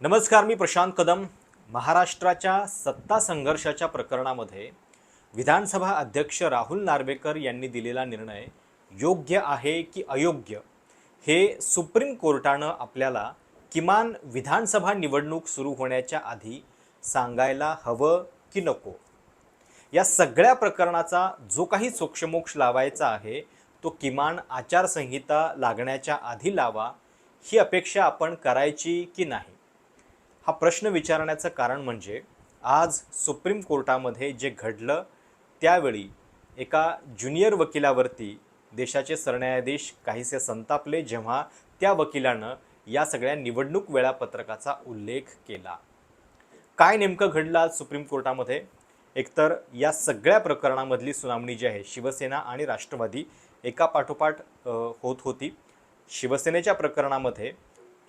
नमस्कार मी प्रशांत कदम. महाराष्ट्राच्या सत्ता संघर्षाच्या प्रकरणामध्ये विधानसभा अध्यक्ष राहुल नार्वेकर यांनी दिलेला निर्णय योग्य आहे की अयोग्य हे सुप्रीम कोर्टानं आपल्याला किमान विधानसभा निवडणूक सुरू होण्याच्या आधी सांगायला हवं की नको? या सगळ्या प्रकरणाचा जो काही सोक्षमोक्ष लावायचा आहे तो किमान आचारसंहिता लागण्याच्या आधी लावा. ही अपेक्षा आपण करायची की नाही? हा प्रश्न विचारण्याचं कारण म्हणजे आज सुप्रीम कोर्टामध्ये जे घडलं त्यावेळी एका ज्युनियर वकिलावरती देशाचे सरन्यायाधीश काहीसे संतापले जेव्हा त्या वकिलानं या सगळ्या निवडणूक वेळापत्रकाचा उल्लेख केला. काय नेमकं घडलं आज सुप्रीम कोर्टामध्ये? एकतर या सगळ्या प्रकरणामधली सुनावणी जी आहे शिवसेना आणि राष्ट्रवादी एका पाठोपाठ होत होती. शिवसेनेच्या प्रकरणामध्ये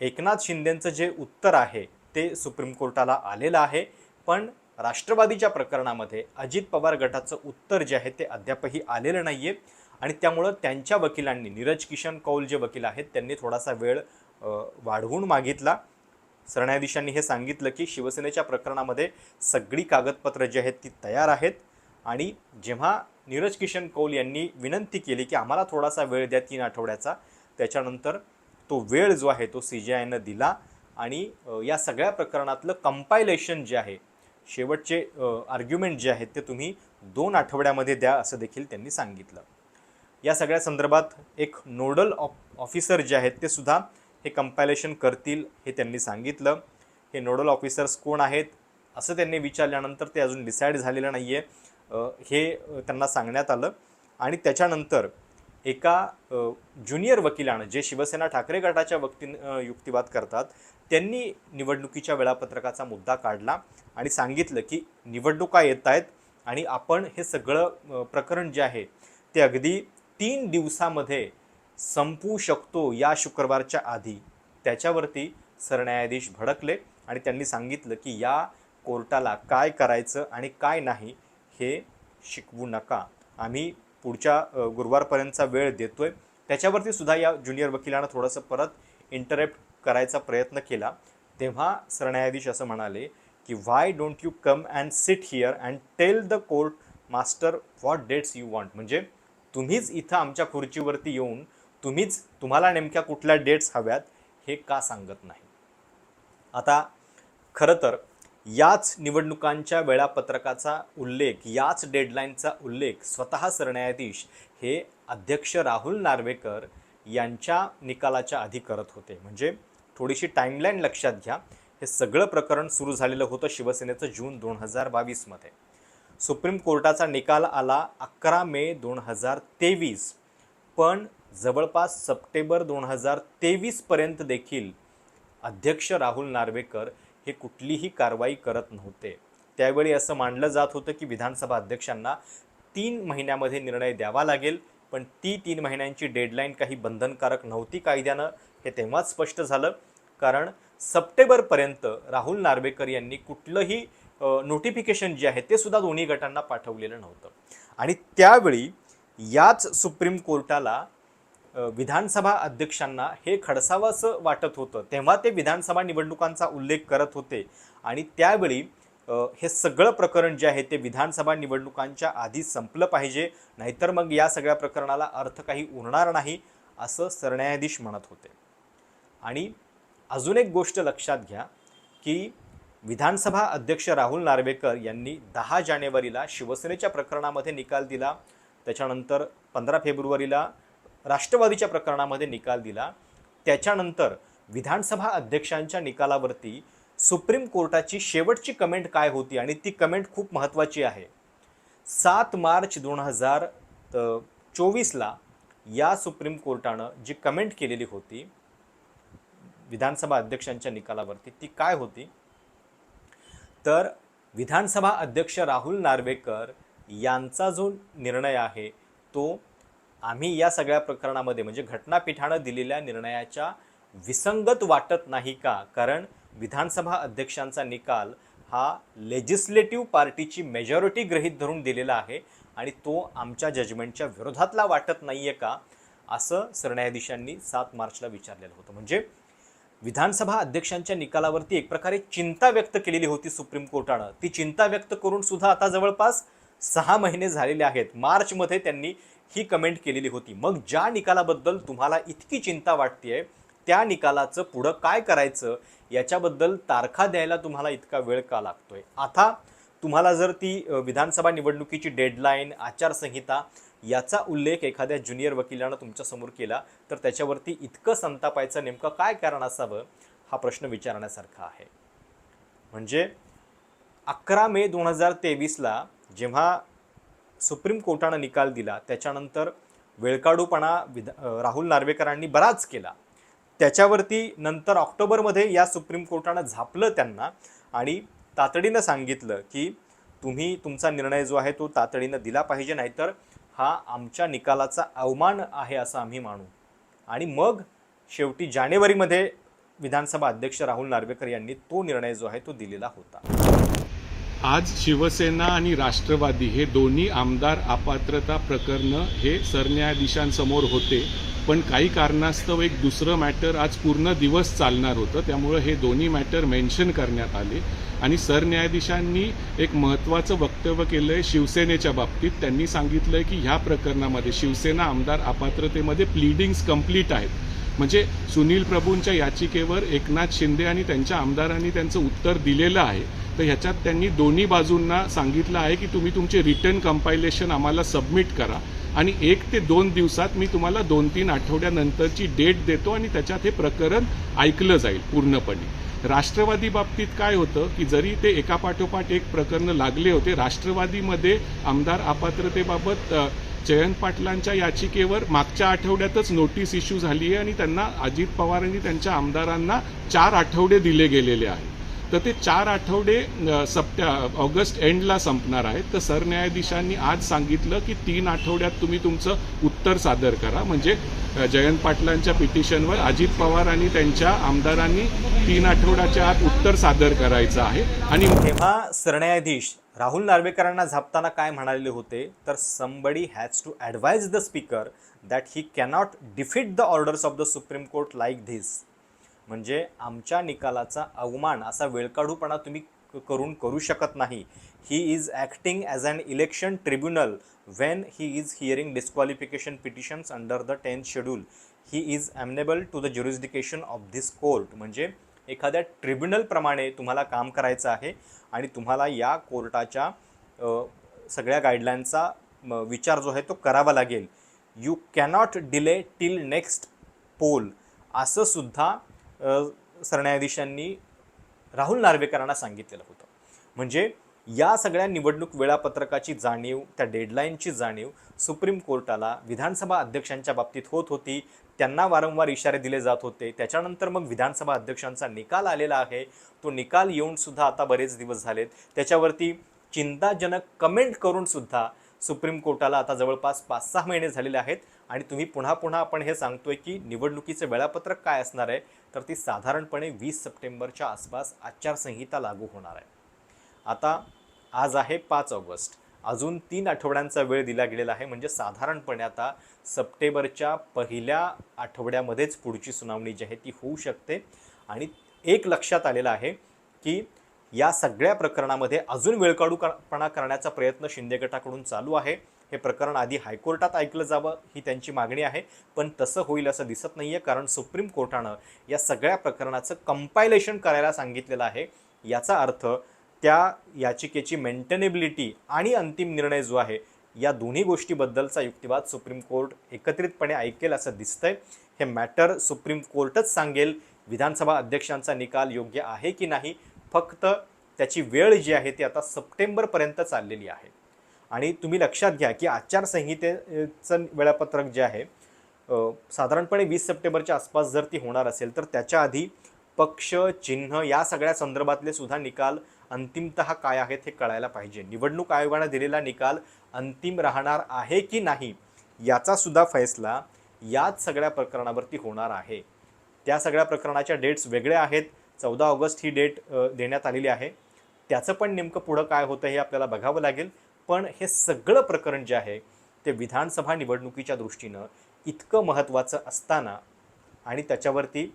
एकनाथ शिंदेंचं जे उत्तर आहे ते सुप्रीम कोर्टाला आलेलं आहे. पण राष्ट्रवादीच्या प्रकरणामध्ये अजित पवार गटाचं उत्तर जे आहे ते अद्यापही आलेलं नाही आहे आणि त्यामुळं त्यांच्या वकिलांनी नीरज किशन कौल जे वकील आहेत त्यांनी थोडासा वेळ वाढवून मागितला. सरन्यायाधीशांनी हे सांगितलं की शिवसेनेच्या प्रकरणामध्ये सगळी कागदपत्रं जी आहेत ती तयार आहेत. आणि जेव्हा नीरज किशन कौल यांनी विनंती केली की आम्हाला थोडासा वेळ द्या तीन आठवड्याचा त्याच्यानंतर तो वेळ जो आहे तो सी जी आयनं दिला. आणि या सगळ्या प्रकरणातलं कंपायलेशन जे आहे शेवटचे आर्ग्युमेंट जे आहेत ते तुम्ही दोन आठवड्यामध्ये द्या असं देखील त्यांनी सांगितलं. या सगळ्या संदर्भात एक नोडल ऑफ ऑफिसर जे आहेत ते सुद्धा हे कंपायलेशन करतील हे त्यांनी सांगितलं. हे नोडल ऑफिसर्स कोण आहेत असं त्यांनी विचारल्यानंतर ते अजून डिसाईड झालेलं नाही आहे हे त्यांना सांगण्यात आलं आणि त्याच्यानंतर एका ज्युनियर वकिलानं जे शिवसेना ठाकरे गटाच्या वक्ती युक्तिवाद करतात त्यांनी निवडणुकीच्या वेळापत्रकाचा मुद्दा काढला आणि सांगितलं की निवडणुका येत आहेत आणि आपण हे सगळं प्रकरण जे आहे ते अगदी तीन दिवसामध्ये संपवू शकतो या शुक्रवारच्या आधी. त्याच्यावरती सरन्यायाधीश भडकले आणि त्यांनी सांगितलं की या कोर्टाला काय करायचं आणि काय नाही हे शिकवू नका. आम्ही पुढच्या गुरुवारपर्यंतचा वेळ देतोय. त्याच्यावरती सुद्धा या ज्युनियर वकिलानं थोडंसं परत इंटरेप्ट करायचा प्रयत्न केला. तेव्हा सरन्यायाधीश असं म्हणाले की why don't you come and sit here and tell the court master what dates you want म्हणजे तुम्हीच इथं आमच्या खुर्चीवरती येऊन तुम्हीच तुम्हाला नेमक्या कुठल्या डेट्स हव्यात हे का सांगत नाही? आता खरं तर याच निवडणुकांच्या वेळापत्रकाचा उल्लेख याच डेडलाईनचा उल्लेख स्वतः सरन्यायाधीश हे अध्यक्ष राहुल नार्वेकर यांच्या निकालाच्या आधी करत होते. म्हणजे थोडीशी टाईमलाईन लक्षात घ्या. हे सगळं प्रकरण सुरू झालेलं होतं शिवसेनेचं जून दोन हजार बावीसमध्ये सुप्रीम कोर्टाचा निकाल आला अकरा मे दोन हजार तेवीस. पण जवळपास सप्टेंबर दोन हजार तेवीसपर्यंत देखील अध्यक्ष राहुल नार्वेकर हे कुठलीही कारवाई करत नव्हते. त्यावेळी असं मानलं जात होतं की विधानसभा अध्यक्षांना तीन महिन्यामध्ये निर्णय द्यावा लागेल पण ती तीन महिन्यांची डेडलाईन काही बंधनकारक नव्हती कायद्यानं हे तेव्हाच स्पष्ट झालं. कारण सप्टेंबरपर्यंत राहुल नार्वेकर यांनी कुठलंही नोटिफिकेशन जे आहे ते सुद्धा दोन्ही गटांना पाठवलेलं नव्हतं. आणि त्यावेळी याच सुप्रीम कोर्टाला विधानसभा अध्यक्षांना हे खडसावंसं वाटत होतं. तेव्हा ते विधानसभा निवडणुकांचा उल्लेख करत होते. आणि त्यावेळी हे सगळं प्रकरण जे आहे ते विधानसभा निवडणुकांच्या आधी संपलं पाहिजे. नाहीतर मग या सगळ्या प्रकरणाला अर्थ काही उरणार नाही असं सरन्यायाधीश म्हणत होते. आणि अजून एक गोष्ट लक्षात घ्या की विधानसभा अध्यक्ष राहुल नार्वेकर यांनी दहा जानेवारीला शिवसेनेच्या प्रकरणामध्ये निकाल दिला. त्याच्यानंतर पंधरा फेब्रुवारीला राष्ट्रवादीच्या प्रकरणामध्ये निकाल दिला. त्याच्यानंतर विधानसभा अध्यक्षांच्या निकालावरती सुप्रीम कोर्टाची शेवटची कमेंट काय होती आणि ती कमेंट खूप महत्त्वाची आहे. सात मार्च दोन हजार चोवीसला या सुप्रीम कोर्टानं जी कमेंट केलेली होती विधानसभा अध्यक्षांच्या निकालावरती ती काय होती? तर विधानसभा अध्यक्ष राहुल नार्वेकर यांचा जो निर्णय आहे तो आम्ही या सगळ्या प्रकरणामध्ये म्हणजे घटनापीठानं दिलेल्या निर्णयाच्या विसंगत वाटत नाही का? कारण विधानसभा अध्यक्षांचा निकाल हा लेजिस्लेटिव्ह पार्टीची मेजॉरिटी गृहीत धरून दिलेला आहे आणि तो आमच्या जजमेंटच्या विरोधातला वाटत नाही आहे का? असं सरन्यायाधीशांनी सात मार्चला विचारलेलं होतं. म्हणजे विधानसभा अध्यक्षांच्या निकालावरती एक प्रकारे चिंता व्यक्त केलेली होती सुप्रीम कोर्टानं. ती चिंता व्यक्त करून सुद्धा आता जवळपास सहा महिने झालेले आहेत. मार्चमध्ये त्यांनी ही कमेंट केलेली होती. मग ज्या निकालाबद्दल तुम्हाला इतकी चिंता वाटते त्या निकालाचं पुढं काय करायचं याच्याबद्दल तारखा द्यायला तुम्हाला इतका वेळ का लागतोय? आता तुम्हाला जर ती विधानसभा निवडणुकीची डेडलाईन आचारसंहिता याचा उल्लेख एखाद्या ज्युनियर वकिलानं तुमच्यासमोर केला तर त्याच्यावरती इतकं संतापायचं नेमकं काय कारण असावं हा प्रश्न विचारण्यासारखा आहे. म्हणजे अकरा मे दोन हजार तेवीसला जेव्हा सुप्रीम कोर्टानं निकाल दिला त्याच्यानंतर वेळकाडूपणा विध राहुल नार्वेकरांनी बराच केला. त्याच्यावरती नंतर ऑक्टोबरमध्ये या सुप्रीम कोर्टानं झापलं त्यांना आणि तातडीनं सांगितलं की तुम्ही तुमचा निर्णय जो आहे तो तातडीनं दिला पाहिजे नाहीतर हा आमच्या निकालाचा अवमान आहे असं आम्ही मानू. आणि मग शेवटी जानेवारीमध्ये विधानसभा अध्यक्ष राहुल नार्वेकर यांनी तो निर्णय जो आहे तो दिलेला होता. आज शिवसेना आणि राष्ट्रवादी हे दोन्ही आमदार अपात्रता प्रकरणं हे सरन्यायाधीशांसमोर होते. पण काही कारणास्तव एक दुसरं मॅटर आज पूर्ण दिवस चालणार होतं. त्यामुळं हे दोन्ही मॅटर मेन्शन करण्यात आले. आणि सरन्यायाधीशांनी एक महत्त्वाचं वक्तव्य केलं आहे शिवसेनेच्या बाबतीत. त्यांनी सांगितलं आहे की ह्या प्रकरणामध्ये शिवसेना आमदार अपात्रतेमध्ये प्लीडिंग्स कंप्लीट आहेत. म्हणजे सुनील प्रभूंच्या याचिकेवर एकनाथ शिंदे आणि त्यांच्या आमदारांनी त्यांचं उत्तर दिलेलं आहे. तर ह्याच्यात त्यांनी दोन्ही बाजूंना सांगितलं आहे की तुम्ही तुमचे रिटर्न कंपायलेशन आम्हाला सबमिट करा. आणि एक ते दोन दिवसात मी तुम्हाला दोन तीन आठवड्यानंतरची डेट देतो आणि त्याच्यात हे प्रकरण ऐकलं जाईल पूर्णपणे. राष्ट्रवादी बाबतीत काय होतं की जरी ते एकापाठोपाठ एक प्रकरण लागले होते राष्ट्रवादीमध्ये आमदार अपात्रतेबाबत जयंत पाटलांच्या याचिकेवर मागच्या आठवड्यातच नोटीस इश्यू झाली आहे आणि त्यांना अजित पवारांनी त्यांच्या आमदारांना चार आठवडे दिले गेलेले आहेत. तर ते चार आठवडे अ, सप्ट्या ऑगस्ट एंडला संपणार आहेत. तर सरन्यायाधीशांनी आज सांगितलं की तीन आठवड्यात तुम्ही तुमचं उत्तर सादर करा. म्हणजे जयंत पाटलांच्या पिटिशनवर अजित पवार आणि त्यांच्या आमदारांनी तीन आठवड्याच्या आत उत्तर सादर करायचं आहे. आणि तेव्हा सरन्यायाधीश राहुल नार्वेकरांना झापताना काय म्हणालेले होते? तर somebody has to advise the speaker that he cannot defeat the orders of the Supreme Court like this म्हणजे आमच्या निकालाचा अवमान असा वेळकाढूपणा तुम्ही क- करून करू शकत नाही. He is acting as an election tribunal when he is hearing disqualification petitions under the tenth schedule he is amenable to the jurisdiction of this court म्हणजे एखाद्या ट्रिब्युनलप्रमाणे तुम्हाला काम करायचं आहे आणि तुम्हाला या कोर्टाच्या सगळ्या गाईडलाईनचा म, विचार जो आहे तो करावा लागेल. You cannot delay till next poll असं सुद्धा सरन्यायाधीशांनी राहुल नार्वेकरांना सांगितलेलं होतं. म्हणजे या सगळ्या निवडणूक वेळापत्रकाची जाणीव त्या डेडलाईनची जाणीव सुप्रीम कोर्टाला विधानसभा अध्यक्षांच्या बाबतीत होत होती. त्यांना वारंवार इशारे दिले जात होते. त्याच्यानंतर मग विधानसभा अध्यक्षांचा निकाल आलेला आहे. तो निकाल येऊनसुद्धा आता बरेच दिवस झालेत. त्याच्यावरती चिंताजनक कमेंट करूनसुद्धा सुप्रीम कोर्टाला आता जवळपास पाच सहा महिने झालेले आहेत आणि तुम्ही पुन्हा पुन्हा आपण हे सांगतोय की निवडणुकीचं वेळापत्रक काय असणार आहे तर ती साधारणपणे वीस सप्टेंबरच्या आसपास आचारसंहिता लागू होणार आहे. आता आज आहे पाच ऑगस्ट. अजून तीन आठवड्यांचा वेळ दिला गेलेला आहे म्हणजे साधारणपणे आता सप्टेंबरच्या पहिल्या आठवड्यामध्येच पुढची सुनावणी जी आहे ती होऊ शकते. आणि एक लक्षात आलेलं आहे की या सगळ्या प्रकरणामध्ये अजून वेळकाढूपणा करण्याचा प्रयत्न शिंदे गटाकडून चालू आहे. हे प्रकरण आधी हायकोर्टात ऐकलं जावं ही त्यांची मागणी आहे. पण तसं होईल असं दिसत नाही आहे कारण सुप्रीम कोर्टानं या सगळ्या प्रकरणाचं कंपायलेशन करायला सांगितलेलं आहे. याचा अर्थ त्या याचिकेची मेंटेनेबिलिटी आणि अंतिम निर्णय जो आहे या दोन्ही गोष्टीबद्दलचा युक्तिवाद सुप्रीम कोर्ट एकत्रितपणे ऐकेल असं दिसतंय. हे मॅटर सुप्रीम कोर्टच सांगेल. विधानसभा अध्यक्षांचा निकाल योग्य आहे की नाही फक्त त्याची वेळ जी आहे ती आता सप्टेंबरपर्यंत चाललेली आहे. आणि तुम्ही लक्षात घ्या की आचारसंहितेचं वेळापत्रक जे आहे साधारणपणे वीस सप्टेंबरच्या आसपास जर ती होणार असेल तर त्याच्या आधी पक्ष चिन्ह या सगळ्या संदर्भातले सुद्धा निकाल अंतिमतः काय आहेत हे कळायला पाहिजे. निवडणूक आयोगानं दिलेला निकाल अंतिम राहणार आहे की नाही याचा सुद्धा फैसला याच सगळ्या प्रकरणावरती होणार आहे. त्या सगळ्या प्रकरणाच्या डेट्स वेगळ्या आहेत. चौदा ऑगस्ट ही डेट देण्यात आलेली आहे. त्याचं पण नेमकं पुढं काय होतं हे आपल्याला बघावं लागेल. पण हे सगळं प्रकरण जे आहे ते विधानसभा निवडणुकीच्या दृष्टीनं इतकं महत्त्वाचं असताना आणि त्याच्यावरती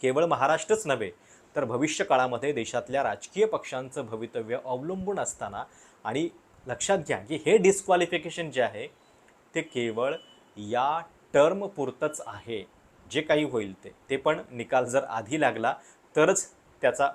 केवळ महाराष्ट्रच नव्हे तर भविष्य काळामध्ये देशातल्या राजकीय पक्षांचं भवितव्य अवलंबून असताना आणि लक्षात घ्या की हे डिस्क्वालिफिकेशन जे आहे ते केवळ या टर्म पुरतंच आहे. जे काही होईल ते. ते पण निकाल जर आधी लागला तरच त्याचा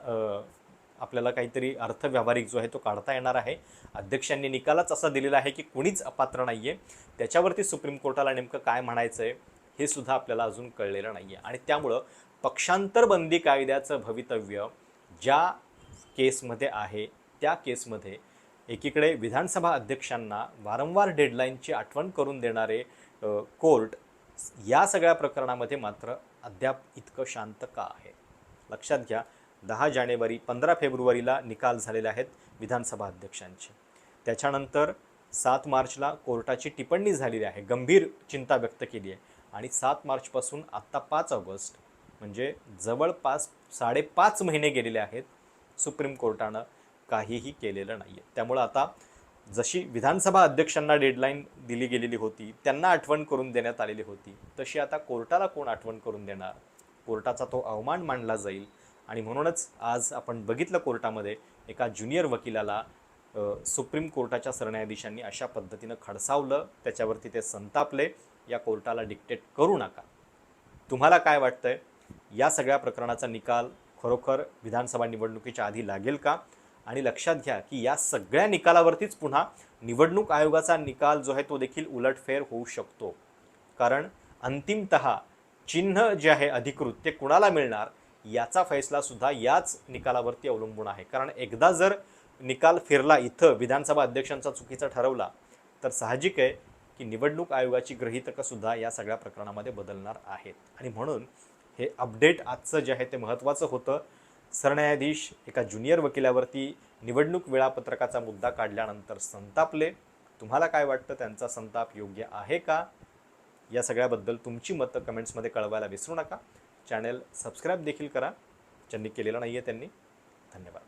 आपल्याला काहीतरी अर्थ व्यावहारिक जो आहे तो काढता येणार आहे. अध्यक्षांनी निकालच असा दिलेला आहे की कुणीच अपात्र नाही आहे त्याच्यावरती सुप्रीम कोर्टाला नेमकं काय म्हणायचं आहे हे सुद्धा आपल्याला अजून कळलेलं नाही आहे आणि त्यामुळं पक्षांतर बंदी कायद्याचं भवितव्य ज्या केसमध्ये आहे त्या केसमध्ये एकीकडे विधानसभा अध्यक्षांना वारंवार डेडलाईनची आठवण करून देणारे कोर्ट या सगळ्या प्रकरणामध्ये मात्र अद्याप इतकं शांत का आहे? लक्षात घ्या दहा जानेवारी पंधरा फेब्रुवारीला निकाल झालेले आहेत विधानसभा अध्यक्षांचे. त्याच्यानंतर सात मार्चला कोर्टाची टिप्पणी झालेली आहे गंभीर चिंता व्यक्त केली आहे. आणि सात मार्चपासून आत्ता पाच ऑगस्ट म्हणजे जवळपास साडेपाच महिने गेलेले आहेत सुप्रीम कोर्टानं काहीही केलेलं नाही आहे त्यामुळं आता जशी विधानसभा अध्यक्षांना डेडलाईन दिली गेलेली होती त्यांना आठवण करून देण्यात आलेली होती तशी आता कोर्टाला कोण आठवण करून देणार? कोर्टाचा तो अवमान मानला जाईल. आणि म्हणूनच आज आपण बघितलं कोर्टामध्ये एका ज्युनियर वकिलाला सुप्रीम कोर्टाच्या सरन्यायाधीशांनी अशा पद्धतीनं खडसावलं त्याच्यावरती ते संतापले या कोर्टाला डिक्टेट करू नका. तुम्हाला काय वाटतंय? या सगळ्या प्रकरणाचा निकाल खरोखर विधानसभा निवडणुकीच्या आधी लागेल का? आणि लक्षात घ्या की या सगळ्या निकालावरतीच पुन्हा निवडणूक आयोगाचा निकाल जो आहे तो देखील उलटफेर होऊ शकतो. कारण अंतिमत चिन्ह जे आहे अधिकृत ते कुणाला मिळणार याचा फैसला सुद्धा याच निकालावरती अवलंबून आहे. कारण एकदा जर निकाल फिरला इथं विधानसभा अध्यक्षांचा चुकीचा ठरवला तर साहजिक आहे की निवडणूक आयोगाची गृहीतकंसुद्धा या सगळ्या प्रकरणामध्ये बदलणार आहेत. आणि म्हणून हे अपडेट आजचं जे आहे ते महत्त्वाचं होतं. सरन्यायाधीश एका ज्युनियर वकिलावरती निवडणूक वेळापत्रकाचा मुद्दा काढल्यानंतर संतापले. तुम्हाला काय वाटतं? त्यांचा संताप योग्य आहे का? या सगळ्याबद्दल तुमची मतं कमेंट्समध्ये कळवायला विसरू नका. चॅनेल सबस्क्राईब देखील करा. ज्यांनी केलेलं नाही आहे त्यांनी धन्यवाद.